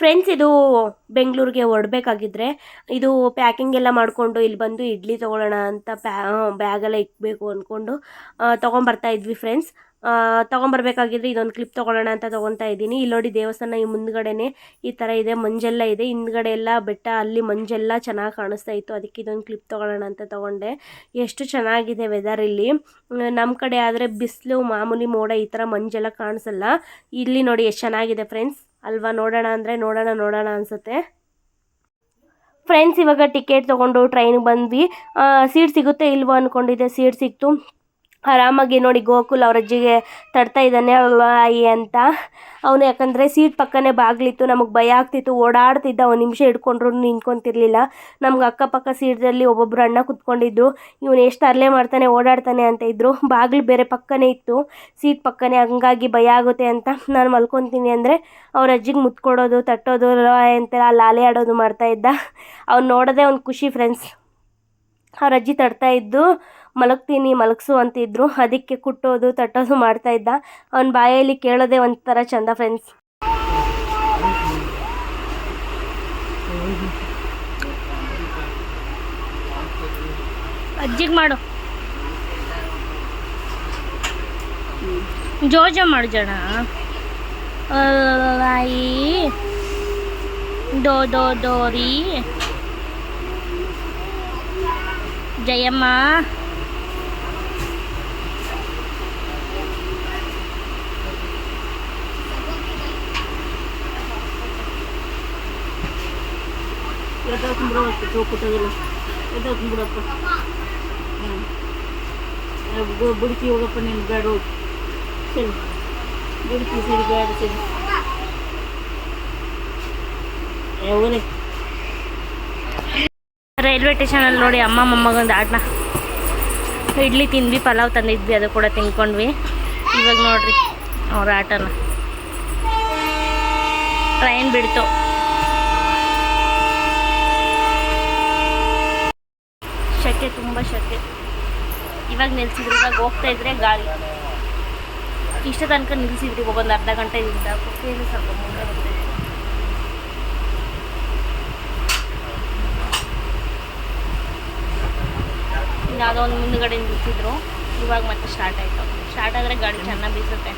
Friends ಇದು ಬೆಂಗಳೂರಿಗೆ ಹೊರಡ್ಬೇಕಾಗಿದ್ರೆ ಇದು ಪ್ಯಾಕಿಂಗ್ ಎಲ್ಲ ಮಾಡಿಕೊಂಡು ಇಲ್ಲಿ ಬಂದು ಇಡ್ಲಿ ತೊಗೊಳ್ಳೋಣ ಅಂತ ಪ್ಯಾ ಬ್ಯಾಗೆಲ್ಲ ಇಕ್ಬೇಕು ಅಂದ್ಕೊಂಡು ತೊಗೊಂಬರ್ತಾ ಇದ್ವಿ ಫ್ರೆಂಡ್ಸ್ ತೊಗೊಂಬರ್ಬೇಕಾಗಿದ್ರೆ ಇದೊಂದು ಕ್ಲಿಪ್ ತೊಗೊಳ್ಳೋಣ ಅಂತ ತೊಗೊತಾ ಇದ್ದೀನಿ. ಇಲ್ಲಿ ನೋಡಿ ದೇವಸ್ಥಾನ ಈ ಮುಂದ್ಗಡೆನೆ ಈ ಥರ ಇದೆ, ಮಂಜೆಲ್ಲ ಇದೆ. ಹಿಂದ್ಗಡೆ ಎಲ್ಲ ಬೆಟ್ಟ, ಅಲ್ಲಿ ಮಂಜೆಲ್ಲ ಚೆನ್ನಾಗಿ ಕಾಣಿಸ್ತಾ ಇತ್ತು. ಅದಕ್ಕೆ ಇದೊಂದು ಕ್ಲಿಪ್ ತೊಗೊಳ್ಳೋಣ ಅಂತ ತೊಗೊಂಡೆ. ಎಷ್ಟು ಚೆನ್ನಾಗಿದೆ ವೆದರ್ ಇಲ್ಲಿ. ನಮ್ಮ ಕಡೆ ಆದರೆ ಬಿಸಿಲು, ಮಾಮೂಲಿ ಮೋಡ ಈ ಥರ ಮಂಜೆಲ್ಲ ಕಾಣಿಸಲ್ಲ. ಇಲ್ಲಿ ನೋಡಿ ಎಷ್ಟು ಚೆನ್ನಾಗಿದೆ ಫ್ರೆಂಡ್ಸ್ ಅಲ್ವಾ? ನೋಡೋಣ ಅಂದರೆ ನೋಡೋಣ ನೋಡೋಣ ಅನಿಸುತ್ತೆ. ಫ್ರೆಂಡ್ಸ್ ಇವಾಗ ಟಿಕೆಟ್ ತೊಗೊಂಡು ಟ್ರೈನಿಗೆ ಬಂದ್ವಿ. ಸೀಟ್ ಸಿಗುತ್ತೆ ಇಲ್ವೋ ಅಂದ್ಕೊಂಡಿದ್ದೆ ಸೀಟ್ ಸಿಕ್ತು. ಆರಾಮಾಗಿ ನೋಡಿ ಗೋಕುಲ್ ಅವ್ರ ಅಜ್ಜಿಗೆ ತಡ್ತಾ ಇದ್ದಾನೆ ಅಯ್ಯ ಅಂತ. ಅವನು ಯಾಕಂದರೆ ಸೀಟ್ ಪಕ್ಕನೇ ಬಾಗಿಲಿತ್ತು, ನಮಗೆ ಭಯ ಆಗ್ತಿತ್ತು, ಓಡಾಡ್ತಿದ್ದ ಒಂದು ನಿಮಿಷ ಹಿಡ್ಕೊಂಡ್ರು ನಿಂತ್ಕೊಂತಿರ್ಲಿಲ್ಲ. ನಮ್ಗೆ ಅಕ್ಕಪಕ್ಕ ಸೀಟ್ದಲ್ಲಿ ಒಬ್ಬೊಬ್ರು ಅಣ್ಣ ಕುತ್ಕೊಂಡಿದ್ರು, ಇವನು ಎಷ್ಟು ಅರ್ಲೆ ಮಾಡ್ತಾನೆ, ಓಡಾಡ್ತಾನೆ ಅಂತ ಇದ್ದರು ಬಾಗಿಲು ಬೇರೆ ಪಕ್ಕನೇ ಇತ್ತು, ಸೀಟ್ ಪಕ್ಕನೇ, ಹಂಗಾಗಿ ಭಯ ಆಗುತ್ತೆ ಅಂತ ನಾನು ಮಲ್ಕೊತೀನಿ ಅಂದರೆ ಅವ್ರ ಅಜ್ಜಿಗೆ ಮುತ್ಕೊಡೋದು, ತಟ್ಟೋದು ಅಂತ ಲಾಲೆ ಆಡೋದು ಮಾಡ್ತಾ ಇದ್ದ. ಅವ್ನು ನೋಡೋದೇ ಒಂದು ಖುಷಿ ಫ್ರೆಂಡ್ಸ್ ಅವ್ರ ಅಜ್ಜಿ ತಡ್ತಾ ಇದ್ದು ಮಲಗ್ತೀನಿ ಮಲಗಿಸು ಅಂತಿದ್ರು ಅದಕ್ಕೆ ಕುಟ್ಟೋದು, ತಟ್ಟೋದು ಮಾಡ್ತಾ ಇದ್ದ. ಅವ್ನ ಬಾಯಲ್ಲಿ ಕೇಳೋದೇ ಒಂಥರ ಚಂದ ಫ್ರೆಂಡ್ಸ್ ಅಜ್ಜಿಗೆ ಮಾಡು. ಜೋಜ ಮಾಡು ಜಣ ಡೋ ಡೋ, ಡೋರಿ. ದೋರಿ ಜಯಮ್ಮ ಎದ್ದಾವ್ತೀನಿ ಬಿಡೋವತ್ತು ಚೌಕುಟ್ಟೋದಿಲ್ಲ ಎದ್ದಾವ್ತೀನಿ ತುಂಬಿಡಪ್ಪ ಹ್ಞೂ ಬುಡಕಿ ಹೋಗಪ್ಪ ನೀನು ಬೇಡ ಹೋಗಿ ಸರಿ ಬುಡಕಿ ಸರಿ ಬೇಡ ಸರಿ ಏ ಹೋಗ್ರಿ ರೈಲ್ವೆ ಸ್ಟೇಷನಲ್ಲಿ ನೋಡಿ ಅಮ್ಮ ಮೊಮ್ಮಗೊಂದು ಆಟನ ಇಡ್ಲಿ ತಿಂದ್ವಿ, ಪಲಾವ್ ತಂದಿದ್ವಿ, ಅದು ಕೂಡ ತಿನ್ಕೊಂಡ್ವಿ. ಇವಾಗ ನೋಡ್ರಿ ಅವ್ರ ಆಟನ. ಟ್ರೈನ್ ಬಿಡ್ತು. ಶೆಕೆ, ತುಂಬ ಸೆಕೆ ಇವಾಗ ನಿಲ್ಸಿದ್ರು, ಇವಾಗ ಹೋಗ್ತಾ ಇದ್ರೆ ಗಾಳಿ. ಇಷ್ಟ ತನಕ ನಿಲ್ಸಿದ್ರಿ ಒಂದು ಅರ್ಧ ಗಂಟೆ ಕುಕ್ಕೇನು ಸ್ವಲ್ಪ ಮುಂದೆ ಬರ್ತಾ ಇದೆ ಯಾವುದೋ ಒಂದು ಮುಂದುಗಡೆ ನಿಲ್ಸಿದ್ರು. ಇವಾಗ ಮತ್ತೆ ಸ್ಟಾರ್ಟ್ ಆಯಿತು. ಸ್ಟಾರ್ಟ್ ಆದರೆ ಗಾಡಿ ಚೆನ್ನಾಗಿ ಬೀಸುತ್ತೆ.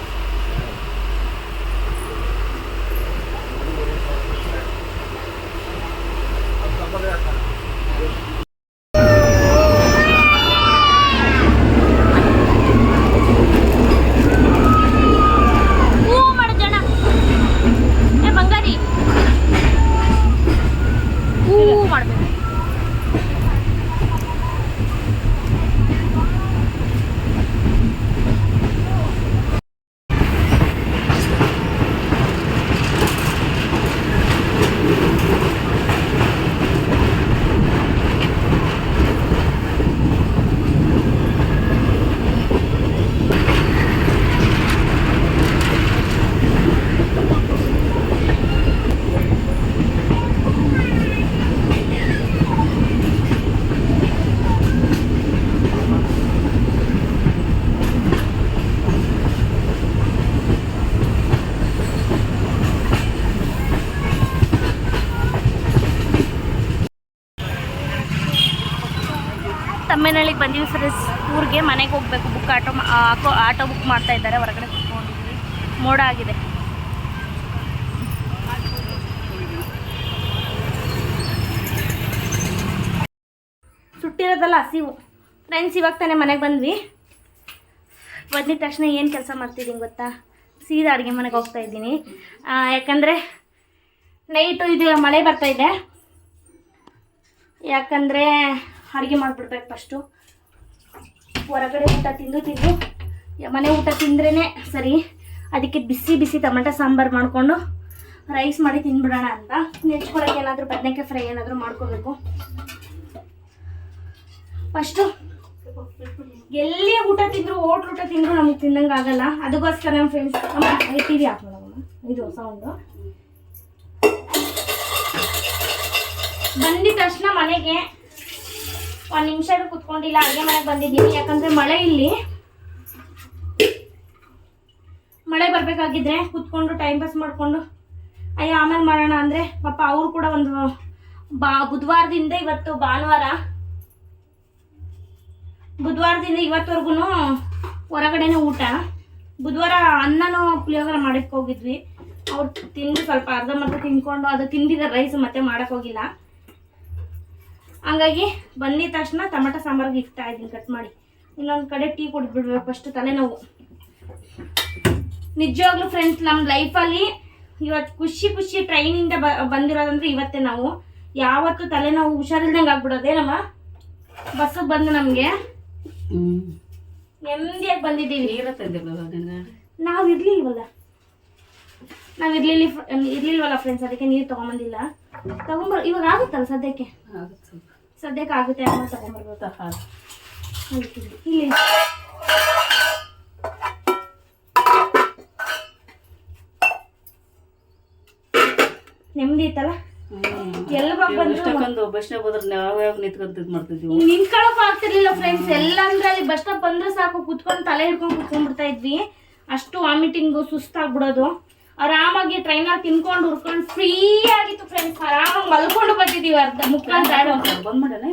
ತಮ್ಮೇನಹಳ್ಳಿಗೆ ಬಂದೀವಿ ಸರ್, ಊರಿಗೆ ಮನೆಗೆ ಹೋಗ್ಬೇಕು. ಬುಕ್ ಆಟೋ ಆಕೋ ಆಟೋ ಬುಕ್ ಮಾಡ್ತಾ ಇದ್ದಾರೆ, ಹೊರಗಡೆ ಕುತ್ಕೊಂಡಿದ್ವಿ ಮೋಡ ಆಗಿದೆ. ಸುಟ್ಟಿರೋದಲ್ಲ ಹಸಿವು. ಫ್ರೆಂಡ್ಸ್ ಇವಾಗ ತಾನೇ ಮನೆಗೆ ಬಂದ್ವಿ. ಬಂದಿದ ತಕ್ಷಣ ಏನು ಕೆಲಸ ಮಾಡ್ತಿದ್ದೀನಿ ಗೊತ್ತಾ? ಸೀದಾ ಅಡುಗೆ ಮನೆಗೆ ಹೋಗ್ತಾ ಇದ್ದೀನಿ. ಯಾಕಂದರೆ ನೈಟು ಇದು ಮಳೆ ಬರ್ತಾ ಇದೆ. ಯಾಕಂದರೆ ಅಡುಗೆ ಮಾಡಿಬಿಡ್ಬೇಕು ಫಸ್ಟು ಹೊರಗಡೆ ಊಟ ತಿಂದು ತಿಂದು ಮನೆ ಊಟ ತಿಂದ್ರೇ ಸರಿ. ಅದಕ್ಕೆ ಬಿಸಿ ಬಿಸಿ ಟೊಮೆಟೊ ಸಾಂಬಾರು ಮಾಡಿಕೊಂಡು ರೈಸ್ ಮಾಡಿ ತಿನ್ಬಿಡೋಣ ಅಂತ. ನೆಚ್ಕೊಳಕ್ಕೆ ಏನಾದರೂ ಬದನೆಕಾಯಿ ಫ್ರೈ ಏನಾದರೂ ಮಾಡ್ಕೋಬೇಕು. ಫಸ್ಟು ಎಲ್ಲಿ ಊಟ ತಿಂದರೂ ಓಟ್ ಊಟ ತಿಂದರೂ ನಮಗೆ ತಿನ್ನಂಗೆ ಆಗಲ್ಲ. ಅದಕ್ಕೋಸ್ಕರ ನಮ್ಮ ಫ್ರೆಂಡ್ಸ್ ಟಿ ವಿ ಹಾಕೋಣ ಇದು ಸೌಂಡು ಬಂದಿದ ತಕ್ಷಣ ಮನೆಗೆ ಒಂದು ನಿಮಿಷ ಕುತ್ಕೊಂಡಿಲ್ಲ, ಅಡುಗೆ ಮನೆಗೆ ಬಂದಿದ್ದೀನಿ. ಯಾಕಂದರೆ ಮಳೆ ಇಲ್ಲಿ. ಮಳೆ ಬರಬೇಕಾಗಿದ್ರೆ ಕುತ್ಕೊಂಡು ಟೈಮ್ ಪಾಸ್ ಮಾಡಿಕೊಂಡು, ಅಯ್ಯೋ ಆಮೇಲೆ ಮಾಡೋಣ ಅಂದರೆ ಪಾಪ ಅವರು ಕೂಡ ಒಂದು ಬಾ, ಬುಧವಾರದಿಂದ ಇವತ್ತು ಭಾನುವಾರ. ಬುಧವಾರದಿಂದ ಇವತ್ತವರೆಗೂ ಹೊರಗಡೆನೇ ಊಟ. ಬುಧವಾರ ಅನ್ನನೂ ಪುಳಿಯೋಗರ ಮಾಡಕ್ಕೆ ಹೋಗಿದ್ವಿ. ಅವ್ರು ತಿಂದು ಸ್ವಲ್ಪ ಅರ್ಧ ಮಾತ್ರ ತಿನ್ಕೊಂಡು ಅದು ತಿಂದಿದ್ದ ರೈಸ್ ಮತ್ತೆ ಮಾಡಕ್ಕೆ ಹೋಗಿಲ್ಲ. ಹಂಗಾಗಿ ಬಂದಿದ ತಕ್ಷಣ ಟೊಮೆಟೊ ಸಾಂಬಾರಿಗೆ ಇಕ್ತಾ ಇದ್ದೀನಿ ಕಟ್ ಮಾಡಿ. ಇನ್ನೊಂದು ಕಡೆ ಟೀ ಕುಡಿದ್ಬಿಡ್ಬೇಕು ಫಸ್ಟ್ ತಲೆನೋವು. ನಿಜವಾಗ್ಲೂ ಫ್ರೆಂಡ್ಸ್ ನಮ್ಮ ಲೈಫಲ್ಲಿ ಇವತ್ತು ಖುಷಿ ಖುಷಿ ಟ್ರೈನಿಂದ ಬ ಬಂದಿರೋದಂದ್ರೆ ಇವತ್ತೇ ನಾವು. ಯಾವತ್ತೂ ತಲೆನೋವು ಹುಷಾರಿಲ್ದಂಗೆ ಆಗ್ಬಿಡೋದೇನಮ್ಮ ಬಸ್ಸಿಗೆ ಬಂದು ನಮಗೆ. ನೆಮ್ಮದಿಯಾಗಿ ಬಂದಿದ್ದೀವಿ. ನಾವು ಇರ್ಲಿಲ್ವಲ್ಲ? ನಾವು ಇರ್ಲಿಲ್ಲ ಇರ್ಲಿಲ್ವಲ್ಲ ಫ್ರೆಂಡ್ಸ್ ಅದಕ್ಕೆ ನೀರು ತೊಗೊಂಬಂದಿಲ್ಲ. ತಗೊಂಬರ್ ಇವಾಗ ಆಗುತ್ತಲ್ಲ ಸದ್ಯಕ್ಕೆ? ಆಗುತ್ತೆ ಸದ್ಯಕ್ಕೆ ಆಗುತ್ತೆ ಅಂತ ತಗೊಂಬರ್ಬೇಕು ಹಾಲು ಇಲ್ಲಿ. ನೆಮ್ಮದಿ ಐತಲ್ಲ? ಎಲ್ಲಿ ಬಂದ್ರು? ಇಷ್ಟಕ್ಕೊಂದು ಬಸ್ನಾಗ ಹೋದ್ರೆ ನಾವು ಯಾವಾಗ ನಿಂತ್ಕೊಂತ ಇದು ಮಾಡ್ತಿದ್ವಿ? ನಿಂತ್ಕೊಳಕ್ ಆಗ್ತಿರ್ಲಿಲ್ಲ ಫ್ರೆಂಡ್ಸ್ ಎಲ್ಲ ಅಂದ್ರೆ ಅಲ್ಲಿ ಬಸ್ ಸ್ಟಾಪ್ ಬಂದ್ರೆ ಸಾಕು. ಕುತ್ಕೊಂಡು ತಲೆ ಹಿಡ್ಕೊಂಡು ಕುತ್ಕೊಂಡ್ಬಿಡ್ತಾ ಇದ್ವಿ. ಅಷ್ಟು ವಾಮಿಟಿಂಗು ಸುಸ್ತಾಗ್ಬಿಡೋದು. ಆರಾಮಾಗಿ ಟ್ರೈನಲ್ಲಿ ತಿನ್ಕೊಂಡು ಹುರ್ಕೊಂಡು ಫ್ರೀ ಆಗಿತ್ತು ಫ್ರೆಂಡ್ಸ್ ಆರಾಮಾಗಿ ಮಲ್ಕೊಂಡು ಬಂದಿದ್ದೀವಿ ಅರ್ಧ ಮುಕ್ಕಾಲು ಬಂದ್ ಮಾಡಣ?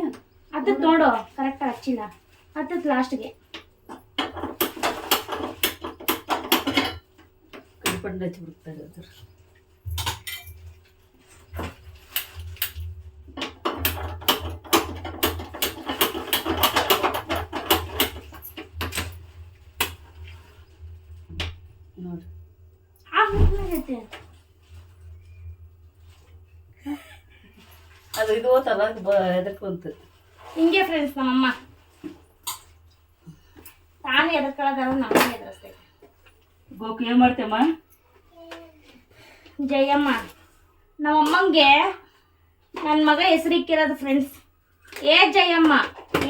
ನೋಡು ಕರೆಕ್ಟ್ ಹಚ್ಚಿಲ್ಲ. ಹತ್ತತ್ ಲಾಸ್ಟ್ಗೆ ಕಲ್ಪಂಡು ಹಚ್ಚಿ ಬಿಡ್ತಾರೆ ಅದ್ರ ನೋಡಿ. ಆಗೈತೆ ಅದು ಇದು ಓತಲ್ಲ ಎದಕ್ಕೆ ಬಂತು? ಹಿಂಗೆ ಫ್ರೆಂಡ್ಸ್ ನಮ್ಮಮ್ಮ. ತಾನು ಎದರ್ಕೊಳ್ಳೋದಾರ ನಮ್ಮ ಎದುರಿಸ್ತೈತೆ ಗೋಕು ಏನು ಮಾಡ್ತೇಮ್ಮ? ಜಯಮ್ಮ ನಮ್ಮಮ್ಮಂಗೆ ನನ್ನ ಮಗ ಹೆಸರಿಕ್ಕಿರೋದು ಫ್ರೆಂಡ್ಸ್ ಏ ಜಯಮ್ಮ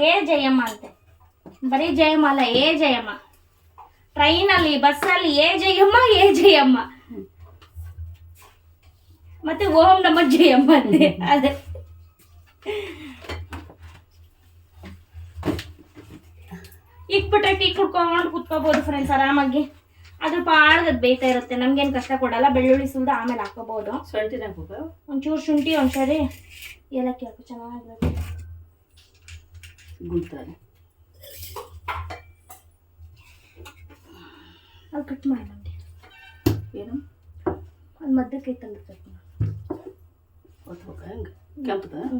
ಏ ಜಯಮ್ಮ ಅಂತೆ. ಬರೀ ಜಯಮ್ಮ ಅಲ್ಲ ಏ ಜಯಮ್ಮ. ಟ್ರೈನಲ್ಲಿ ಬಸ್ಸಲ್ಲಿ ಏ ಜಯಮ್ಮ ಏ ಜಯಮ್ಮ. ಮತ್ತೆ ಓಂ ನಮ್ಮ ಜಯಮ್ಮ ಅಂತೆ ಅದೇ. ಇಕ್ಬಿಟ್ರೆ ಟೀ ಕುಡ್ಕೊಂಡು ಕುತ್ಕೋಬಹುದು ಫ್ರೆಂಡ್ಸ್ ಆರಾಮಾಗಿ. ಅದ್ರ ಪಾಡ್ಗದ್ ಬೇಯ್ತಾ ಇರುತ್ತೆ ನಮ್ಗೇನು ಕಷ್ಟ ಕೊಡಲ್ಲ ಬೆಳ್ಳುಳ್ಳಿ ಸುಲ್ದು ಆಮೇಲೆ ಹಾಕೋಬಹುದು ಒಂಚೂರು ಶುಂಠಿ ಒಂದ್ಸರಿ ಏಲಕ್ಕಿ ಹಾಕು ಚೆನ್ನಾಗಿರುತ್ತೆ. ಗುಂತಾರೆ ಅದು ಕಟ್ ಮಾಡಿ ಏನು? ಅದು ಮದ್ದಕ್ಕೆ ತಂದು ಕಟ್ Ortalık en kapıda.